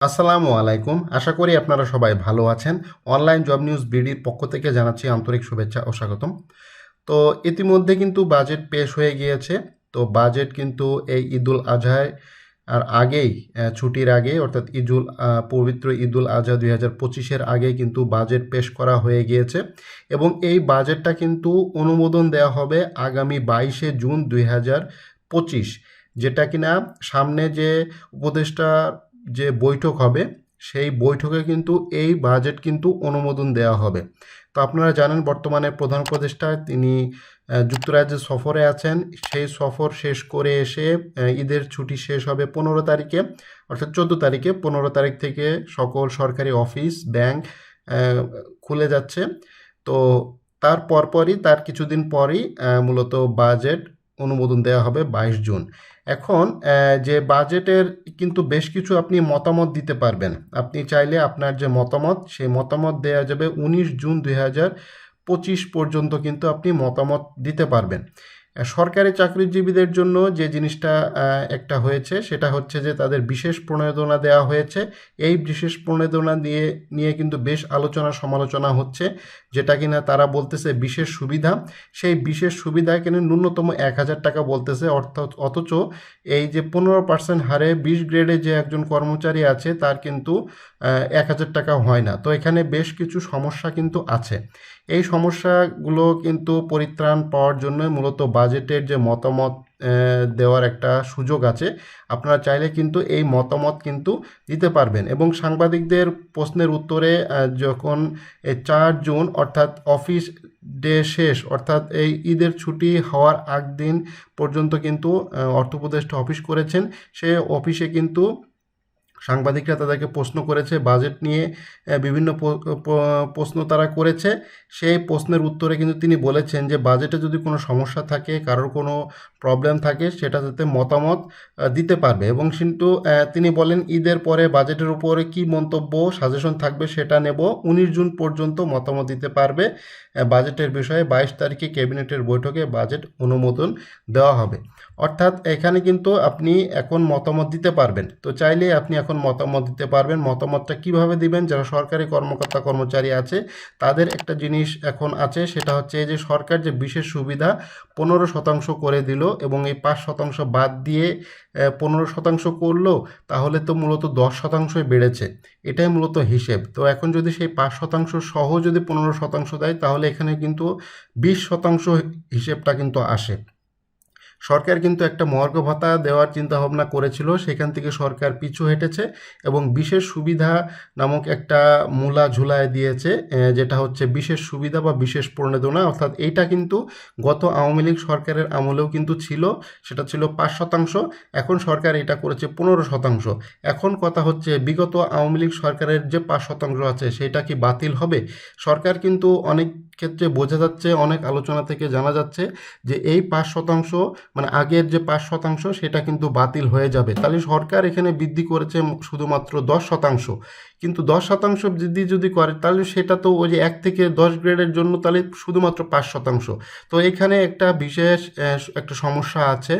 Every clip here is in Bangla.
আসসালামু আলাইকুম। আশা করি আপনারা সবাই ভালো আছেন। অনলাইন জব নিউজ বিডির পক্ষ থেকে জানাচ্ছি আন্তরিক শুভেচ্ছা ও স্বাগতম। তো ইতিমধ্যে কিন্তু বাজেট পেশ হয়ে গিয়েছে। তো বাজেট কিন্তু এই ঈদুল আজহায় আর আগেই ছুটির আগে, অর্থাৎ ঈদুল পবিত্র ঈদুল আজহা দুই হাজার পঁচিশের আগেই কিন্তু বাজেট পেশ করা হয়ে গিয়েছে। এবং এই বাজেটটা কিন্তু অনুমোদন দেওয়া হবে আগামী বাইশে জুন দুই হাজার পঁচিশ, যেটা কিনা সামনে যে উপদেষ্টা যে বৈঠক হবে, সেই বৈঠকে কিন্তু এই বাজেট কিন্তু অনুমোদন দেওয়া হবে। তো আপনারা জানেন, বর্তমানে প্রধান উপদেষ্টা তিনি যুক্তরাজ্যে সফরে আছেন। সেই সফর শেষ করে এসে ঈদের ছুটি শেষ হবে পনেরো তারিখে। অর্থাৎ চোদ্দ তারিখে। পনেরো তারিখ থেকে সকল সরকারি অফিস, ব্যাংক খুলে যাচ্ছে। তো তার পরপরই, তার কিছুদিন পরই মূলত বাজেট অনুমোদন দেওয়া হবে বাইশ জুন। এখন যে বাজেটের কিন্তু বেশ কিছু আপনি মতামত দিতে পারবেন। আপনি চাইলে আপনার যে মতামত, সেই মতামত দেওয়া যাবে উনিশ জুন দুই পঁচিশ পর্যন্ত কিন্তু আপনি মতামত দিতে পারবেন। সরকারি চাকরিজীবীদের জন্য যে জিনিসটা একটা হয়েছে, সেটা হচ্ছে যে তাদের বিশেষ প্রণোদনা দেওয়া হয়েছে। এই বিশেষ প্রণোদনা দিয়ে, নিয়ে কিন্তু বেশ আলোচনা সমালোচনা হচ্ছে। যেটা কিনা তারা বলতেছে বিশেষ সুবিধা। সেই বিশেষ সুবিধা কিন্তু ন্যূনতম এক হাজার টাকা বলতেছে। অর্থাৎ অথচ এই যে পনেরো পার্সেন্ট হারে বিশ গ্রেডে যে একজন কর্মচারী আছে, তার কিন্তু এক হাজার টাকা হয় না। তো এখানে বেশ কিছু সমস্যা কিন্তু আছে। এই সমস্যাগুলো কিন্তু পরিত্রাণ পাওয়ার জন্য মূলত বাজেটের যে মতামত দেওয়ার একটা সুযোগ আছে। আপনারা চাইলে কিন্তু এই মতামত কিন্তু দিতে পারবেন এবং সাংবাদিকদের প্রশ্নের উত্তরে যখন চার জুন অর্থাৎ অফিস ডে শেষ অর্থাৎ এই ঈদের ছুটি হওয়ার আগ দিন পর্যন্ত কিন্তু অর্থ উপদেষ্টা অফিস করেছেন। সে অফিসে কিন্তু সাংবাদিকরা তাদেরকে প্রশ্ন করেছে বাজেট নিয়ে বিভিন্ন প্রশ্ন তারা করেছে। সেই প্রশ্নের উত্তরে কিন্তু তিনি বলেছেন যে বাজেটে যদি কোনো সমস্যা থাকে, কারোর কোনো প্রবলেম থাকে, সেটা যাতে মতামত দিতে পারবে। এবং কিন্তু তিনি বলেন, ঈদের পরে বাজেটের উপরে কি মন্তব্য সাজেশন থাকবে সেটা নেব। উনিশ জুন পর্যন্ত মতামত দিতে পারবে। বাজেটের বিষয়ে বাইশ তারিখে ক্যাবিনেটের বৈঠকে বাজেট অনুমোদন দেওয়া হবে। অর্থাৎ এখানে কিন্তু আপনি এখন মতামত দিতে পারবেন। তো চাইলে আপনি এখন মতামত দিতে পারবেন। মতামতটা কীভাবে দিবেন? যারা সরকারি কর্মকর্তা কর্মচারী আছে, তাদের একটা জিনিস এখন আছে, সেটা হচ্ছে যে সরকার যে বিশেষ সুবিধা পনেরো শতাংশ করে দিল এবং এই পাঁচ শতাংশ বাদ দিয়ে পনেরো শতাংশ করল, তাহলে তো মূলত দশ শতাংশই বেড়েছে। এটাই মূলত হিসেব। তো এখন যদি সেই পাঁচ শতাংশ সহ যদি পনেরো শতাংশ দেয়, তাহলে এখানে কিন্তু বিশ শতাংশ হিসেবটা কিন্তু আসে। সরকার কিন্তু একটা মর্গ ভাতা দেওয়ার চিন্তা ভাবনা করেছিল, সেখান থেকে সরকার পিছু হেঁটেছে এবং বিশেষ সুবিধা নামক একটা মূলা ঝুলায় দিয়েছে যেটা হচ্ছে বিশেষ সুবিধা বা বিশেষ প্রণোদনা, অর্থাৎ এইটা কিন্তু গত আওয়ামী লীগ সরকারের আমলেও কিন্তু ছিল, সেটা ছিল পাঁচ শতাংশ, এখন সরকার এটা করেছে পনেরো শতাংশ। এখন কথা হচ্ছে বিগত আওয়ামী লীগ সরকারের যে পাঁচ শতাংশ আছে, সেটা কি বাতিল হবে? সরকার কিন্তু অনেক ক্ষেত্রে বোঝা যাচ্ছে, অনেক আলোচনা থেকে জানা যাচ্ছে যে এই পাঁচ শতাংশ মানে আগের যে পাঁচ শতাংশ সেটা কিন্তু বাতিল হয়ে যাবে। তাহলে সরকার এখানে বৃদ্ধি করেছে শুধুমাত্র দশ শতাংশ। কিন্তু দশ শতাংশ বৃদ্ধি যদি করে, তাহলে সেটা তো ওই যে এক থেকে দশ গ্রেডের জন্য তাহলে শুধুমাত্র পাঁচ শতাংশ। তো এখানে একটা বিশেষ একটা সমস্যা আছে।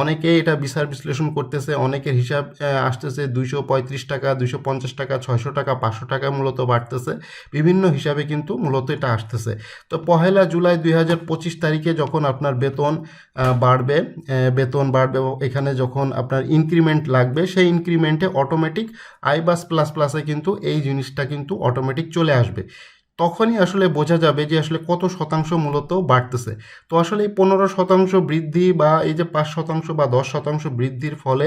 অনেকে এটা বিচার বিশ্লেষণ করতেছে, অনেকের হিসাব আসতেছে দুইশো পঁয়ত্রিশ টাকা, দুইশো পঞ্চাশ টাকা, ছয়শো টাকা, পাঁচশো টাকা মূলত বাড়তেছে। বিভিন্ন হিসাবে কিন্তু মূলত এটা আসতেছে। তো পহেলা জুলাই দুই হাজার পঁচিশ তারিখে যখন আপনার বেতন বাড়বে বেতন বাড়বে এখানে যখন আপনার ইনক্রিমেন্ট লাগবে, সেই ইনক্রিমেন্টে অটোমেটিক আইবাস প্লাস প্লাসে কিন্তু এই জিনিসটা কিন্তু অটোমেটিক চলে আসবে। তখনই আসলে বোঝা যাবে যে আসলে কত শতাংশ মূলত বাড়তেছে। তো আসলে এই পনেরো শতাংশ বৃদ্ধি বা এই যে পাঁচ শতাংশ বা দশ শতাংশ বৃদ্ধির ফলে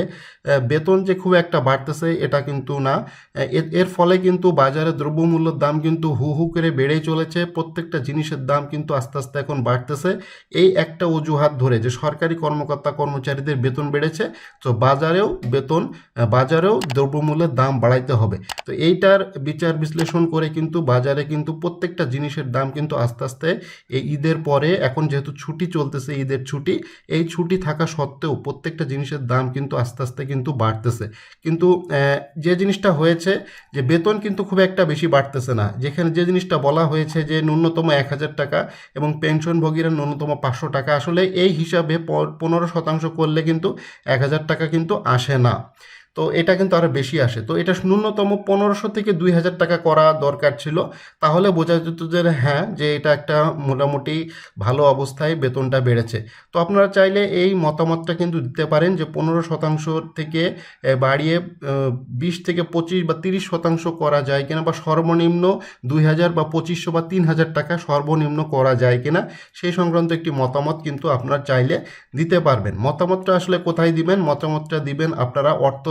বেতন যে খুব একটা বাড়তেছে এটা কিন্তু না। এর- ফলে কিন্তু বাজারে দ্রব্যমূল্যের দাম কিন্তু হু হু করে বেড়েই চলেছে। প্রত্যেকটা জিনিসের দাম কিন্তু আস্তে আস্তে এখন বাড়তেছে। এই একটা অজুহাত ধরে যে সরকারি কর্মকর্তা কর্মচারীদের বেতন বেড়েছে, তো বাজারেও বেতন বাজারেও দ্রব্যমূল্যের দাম বাড়াইতে হবে। তো এইটার বিচার বিশ্লেষণ করে কিন্তু বাজারে কিন্তু প্রত্যেকটা জিনিসের দাম কিন্তু আস্তে আস্তে এই ঈদের পরে, এখন যেহেতু ছুটি চলতেছে ঈদের ছুটি, এই ছুটি থাকা সত্ত্বেও প্রত্যেকটা জিনিসের দাম কিন্তু আস্তে আস্তে কিন্তু বাড়তেছে। কিন্তু যে জিনিসটা হয়েছে যে বেতন কিন্তু খুব একটা বেশি বাড়তেছে না। যেখানে যে জিনিসটা বলা হয়েছে যে ন্যূনতম এক হাজার টাকা এবং পেনশনভোগীরা ন্যূনতম পাঁচশো টাকা, আসলে এই হিসাবে পনেরো শতাংশ করলে কিন্তু এক হাজার টাকা কিন্তু আসে না। তো এটা কিন্তু আরও বেশি আসে। তো এটা ন্যূনতম পনেরোশো থেকে দুই হাজার টাকা করা দরকার ছিল। তাহলে বোঝা যেত যে হ্যাঁ যে এটা একটা মোটামুটি ভালো অবস্থায় বেতনটা বেড়েছে। তো আপনারা চাইলে এই মতামতটা কিন্তু দিতে পারেন যে, পনেরো শতাংশ থেকে বাড়িয়ে বিশ থেকে পঁচিশ বা তিরিশ শতাংশ করা যায় কিনা বা সর্বনিম্ন দুই হাজার বা পঁচিশশো বা তিন হাজার টাকা সর্বনিম্ন করা যায় কিনা, সেই সংক্রান্ত একটি মতামত কিন্তু আপনারা চাইলে দিতে পারবেন। মতামতটা আসলে কোথায় দিবেন? মতামতটা দিবেন আপনারা অর্থ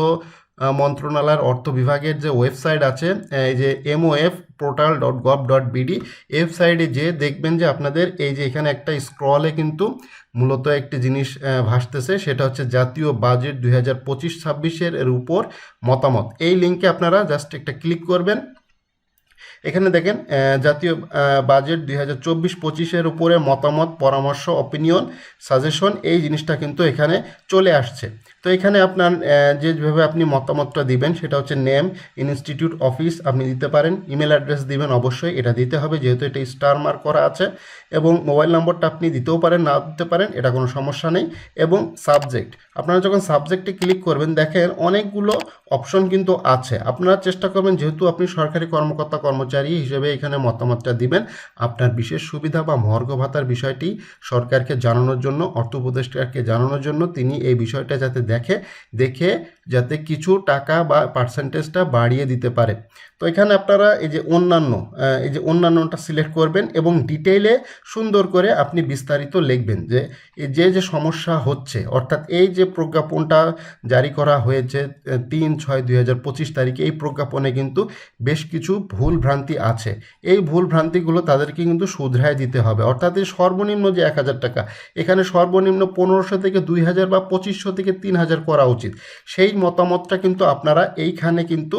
মন্ত্রণালয়ের অর্থ বিভাগের যে ওয়েবসাইট আছে এই যে MOF portal dot gov dot BD ওয়েবসাইটে যে দেখবেন যে আপনাদের এই যে এখানে একটা স্ক্রলে কিন্তু মূলত একটি জিনিস ভাসতেছে, সেটা হচ্ছে জাতীয় বাজেট দুই হাজার পঁচিশ ছাব্বিশের উপর মতামত। এই লিঙ্কে আপনারা জাস্ট একটা ক্লিক করবেন এখানে দেখেন জাতীয় বাজেট দুই হাজার চব্বিশ পঁচিশের উপরে মতামত, পরামর্শ অপিনিয়ন সাজেশন এই জিনিসটা কিন্তু এখানে চলে আসছে। তো এখানে আপনার যেভাবে আপনি মতামতটা দিবেন, সেটা হচ্ছে নেম ইনস্টিটিউট অফিস আপনি দিতে পারেন। ইমেল অ্যাড্রেস দিবেন, অবশ্যই এটা দিতে হবে, যেহেতু এটা স্টার মার্ক করা আছে। এবং মোবাইল নম্বরটা আপনি দিতেও পারেন, না দিতে পারেন, এটা কোনো সমস্যা নেই। এবং সাবজেক্ট আপনারা যখন সাবজেক্টে ক্লিক করবেন, দেখেন অনেকগুলো অপশন কিন্তু আছে। আপনারা চেষ্টা করবেন, যেহেতু আপনি সরকারি কর্মকর্তা কর্মচারী হিসেবে এখানে মতামতটা দিবেন। আপনার বিশেষ সুবিধা বা মর্গ ভাতার বিষয়টি সরকারকে জানানোর জন্য, অর্থ উপদেষ্টাকে জানানোর জন্য তিনি এই বিষয়টা যাতে দেখে দেখে যাতে কিছু টাকা বা পার্সেন্টেজটা বাড়িয়ে দিতে পারে। তো এখানে আপনারা এই যে অন্যান্য এই যে অন্যান্যটা সিলেক্ট করবেন এবং ডিটেইলে সুন্দর করে আপনি বিস্তারিত লিখবেন যে যে যে সমস্যা হচ্ছে, অর্থাৎ এই যে প্রজ্ঞাপনটা জারি করা হয়েছে তিন ছয় দুই তারিখে এই প্রজ্ঞাপনে কিন্তু বেশ কিছু ভুল ভ্রান্তি আছে। এই ভুল ভ্রান্তিগুলো তাদেরকে কিন্তু শুধরায় দিতে হবে। অর্থাৎ এই সর্বনিম্ন যে এক হাজার টাকা, এখানে সর্বনিম্ন পনেরোশো থেকে দুই হাজার বা পঁচিশশো থেকে তিন হাজার করা উচিত। সেই মতামতটা কিন্তু আপনারা এইখানে কিন্তু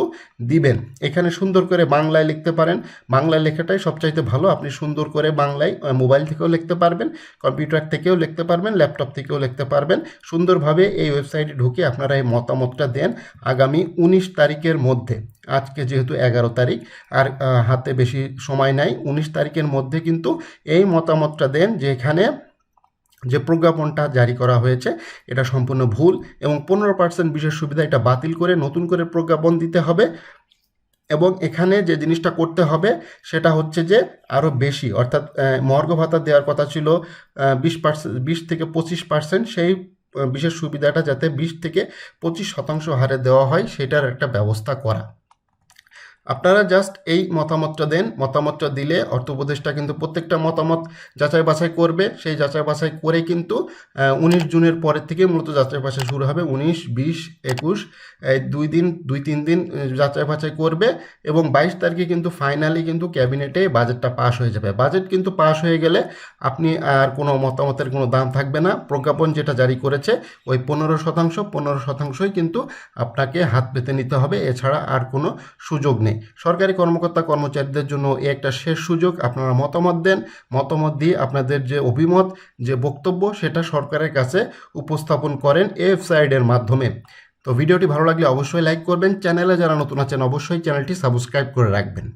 দিবেন। এখানে সুন্দর করে বাংলায় লিখতে পারেন। বাংলায় লেখাটাই সবচাইতে ভালো। আপনি সুন্দর করে বাংলায় মোবাইল থেকেও লিখতে পারবেন, কম্পিউটার থেকেও লিখতে পারবেন, ল্যাপটপ থেকেও লিখতে পারবেন। সুন্দরভাবে এই ওয়েবসাইটে ঢুকে আপনারা এই মতামতটা দেন আগামী উনিশ তারিখের মধ্যে। আজকে যেহেতু এগারো তারিখ, আর হাতে বেশি সময় নাই, উনিশ তারিখের মধ্যে কিন্তু এই মতামতটা দেন যে এখানে যে প্রজ্ঞাপনটা জারি করা হয়েছে, এটা সম্পূর্ণ ভুল এবং পনেরো পার্সেন্ট বিশেষ সুবিধা এটা বাতিল করে নতুন করে প্রজ্ঞাপন দিতে হবে এবং এখানে যে জিনিসটা করতে হবে সেটা হচ্ছে যে আরও বেশি, অর্থাৎ মর্গ ভাতা দেওয়ার কথা ছিল বিশ পার্সেন্ট, বিশ থেকে পঁচিশ পার্সেন্ট সেই বিশেষ সুবিধাটা যাতে বিশ থেকে পঁচিশ শতাংশ হারে দেওয়া হয় সেটার একটা ব্যবস্থা করা। আপনারা জাস্ট এই মতামতটা দেন, মতামতটা দিলে অর্থ উপদেষ্টা কিন্তু প্রত্যেকটা মতামত যাচাই বাছাই করবে। সেই যাচাই বাছাই করে কিন্তু উনিশ জুনের পরের থেকে মূলত যাচাই বাছাই শুরু হবে, উনিশ, বিশ, একুশ, এই দুই দিন, দুই, তিন দিন যাচাই বাছাই করবে এবং বাইশ তারিখে কিন্তু ফাইনালি কিন্তু ক্যাবিনেটে বাজেটটা পাস হয়ে যাবে। বাজেট কিন্তু পাস হয়ে গেলে আপনি আর কোনো মতামতের কোনো দাম থাকবে না। প্রজ্ঞাপন যেটা জারি করেছে, ওই পনেরো শতাংশ, পনেরো শতাংশই কিন্তু আপনাকে হাত পেতে নিতে হবে। এছাড়া আর কোনো সুযোগ নেই। সরকারি কর্মকর্তা কর্মচারীদের জন্য এ একটা শেষ সুযোগ। আপনারা মতামত দেন। মতামত দিয়ে আপনাদের যে অভিমত, যে বক্তব্য, সেটা সরকারের কাছে উপস্থাপন করেন ওয়েবসাইটের মাধ্যমে। তো ভিডিওটি ভালো লাগলে অবশ্যই লাইক করবেন। চ্যানেলে যারা নতুন আছেন, অবশ্যই চ্যানেলটি সাবস্ক্রাইব করে রাখবেন।